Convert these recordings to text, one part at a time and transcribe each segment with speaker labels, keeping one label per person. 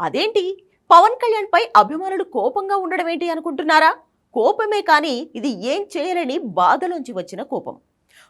Speaker 1: అదేంటి? పవన్ కళ్యాణ్ పై అభిమానులు కోపంగా ఉండడం ఏంటి అనుకుంటున్నారా? కోపమే కానీ ఇది ఏం చేయలేని బాధలోంచి వచ్చిన కోపం.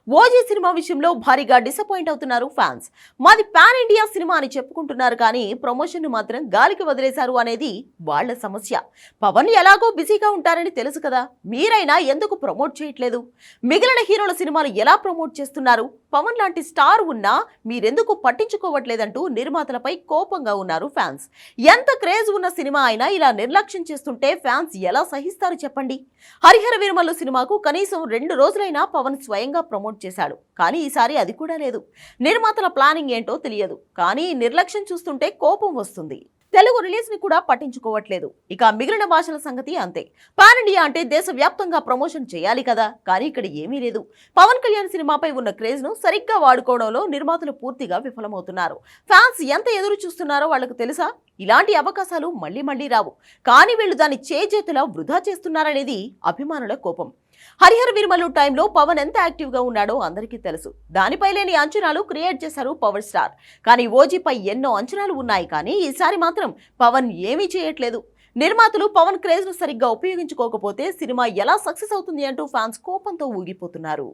Speaker 1: ఓజీ సినిమా విషయంలో భారీగా డిసప్పాయింట్ అవుతున్నారు ఫ్యాన్స్ మాది పాన్ ఇండియా సినిమా అని చెప్పుకుంటున్నారు కానీ ప్రమోషన్ మాత్రం గాలికి వదిలేశారు అనేది వాళ్ళ సమస్య. పవన్ ఎలాగో బిజీగా ఉంటారని తెలుసు కదా. మీరైనా ఎందుకు ప్రమోట్ చేయట్లేదు? మిగిలిన హీరోల సినిమాలు ఎలా ప్రమోట్ చేస్తున్నారు? పవన్ లాంటి స్టార్ ఉన్నా మీరెందుకు పట్టించుకోవట్లేదంటూ నిర్మాతలపై కోపంగా ఉన్నారు ఫ్యాన్స్ ఎంత క్రేజ్ ఉన్న సినిమా అయినా ఇలా నిర్లక్ష్యం చేస్తుంటే ఫ్యాన్స్ ఎలా సహిస్తారు చెప్పండి? హరిహర వీరమల్లు సినిమాకు కనీసం రెండు రోజులైనా పవన్ స్వయంగా ప్రమోట్ చేశాడు. కానీ ఈసారి అది కూడా లేదు. నిర్మాతల ప్లానింగ్ ఏంటో తెలియదు. కానీ నిర్లక్ష్యం చూస్తుంటే కోపం వస్తుంది. తెలుగు రిలీజ్ని కూడా పట్టించుకోవట్లేదు. ఇక మిగిలిన భాషల సంగతి అంతే. పాన్ ఇండియా అంటే దేశవ్యాప్తంగా ప్రమోషన్ చేయాలి కదా. కానీ ఇక్కడ ఏమీ లేదు. పవన్ కళ్యాణ్ సినిమాపై ఉన్న క్రేజ్ను సరిగ్గా వాడుకోవడంలో నిర్మాతలు పూర్తిగా విఫలమవుతున్నారు. ఫ్యాన్స్ ఎంత ఎదురు చూస్తున్నారో వాళ్ళకు తెలుసా? ఇలాంటి అవకాశాలు మళ్ళీ మళ్ళీ రావు. కానీ వీళ్ళు దాన్ని చేజేతులా వృధా చేస్తున్నారనేది అభిమానుల కోపం. హరిహర విరుమలు టైంలో పవన్ ఎంత యాక్టివ్గా ఉన్నాడో అందరికీ తెలుసు. దానిపై లేని అంచనాలు క్రియేట్ చేశారు పవర్ స్టార్. కానీ ఓజీపై ఎన్నో అంచనాలు ఉన్నాయి కానీ ఈసారి మాత్రం పవన్ ఏమీ చేయట్లేదు. నిర్మాతలు పవన్ క్రేజ్ను సరిగ్గా ఉపయోగించుకోకపోతే సినిమా ఎలా సక్సెస్ అవుతుంది అంటూ ఫ్యాన్స్ కోపంతో ఊగిపోతున్నారు.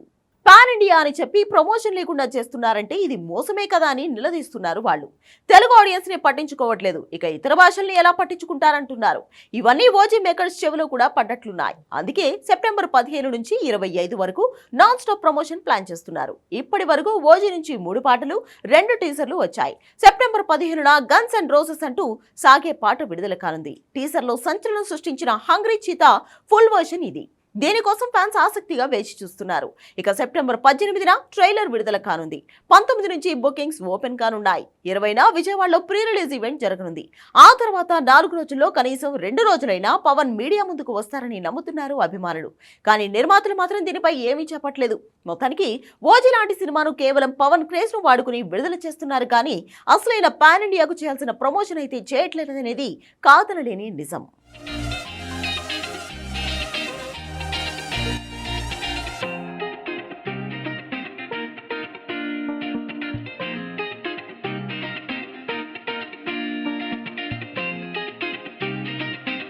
Speaker 1: పాన్ ఇండియా అని చెప్పి ప్రమోషన్ లేకుండా చేస్తున్నారంటే ఇది మోసమే కదా అని నిలదీస్తున్నారు వాళ్ళు. తెలుగు ఆడియన్స్ని పట్టించుకోవట్లేదు. ఇక ఇతర భాషల్ని ఎలా పట్టించుకుంటారంటున్నారు. ఇవన్నీ ఓజీ మేకర్స్ చెవిలో కూడా పడ్డట్లున్నాయి. అందుకే సెప్టెంబర్ పదిహేను నుంచి ఇరవై ఐదు వరకు నాన్ స్టాప్ ప్రమోషన్ ప్లాన్ చేస్తున్నారు. ఇప్పటి వరకు ఓజీ నుంచి మూడు పాటలు రెండు టీజర్లు వచ్చాయి. సెప్టెంబర్ పదిహేనున గన్స్ అండ్ రోజెస్ అంటూ సాగే పాట విడుదల కానుంది. టీజర్లో సంచలనం సృష్టించిన హంగ్రీ చీతా ఫుల్ వర్షన్ ఇది. దీనికోసం ఫ్యాన్స్ ఆసక్తిగా వేచి చూస్తున్నారు? ఇక సెప్టెంబర్ పద్దెనిమిదిన ట్రైలర్ విడుదల కానుంది. పంతొమ్మిది నుంచి బుకింగ్స్ ఓపెన్ కానున్నాయి. ఇరవైన విజయవాడలో ప్రీ రిలీజ్ ఈవెంట్ జరగనుంది. ఆ తర్వాత నాలుగు రోజుల్లో కనీసం రెండు రోజులైనా పవన్ మీడియా ముందుకు వస్తారని నమ్ముతున్నారు అభిమానులు. కానీ నిర్మాతలు మాత్రం దీనిపై ఏమీ చెప్పట్లేదు మొత్తానికి ఓజీ లాంటి సినిమాను కేవలం పవన్ క్రేజ్ను వాడుకుని విడుదల చేస్తున్నారు కానీ అసలైన పాన్ ఇండియాకు చేయాల్సిన ప్రమోషన్ అయితే చేయట్లేదనేది కాదనలేని నిజం.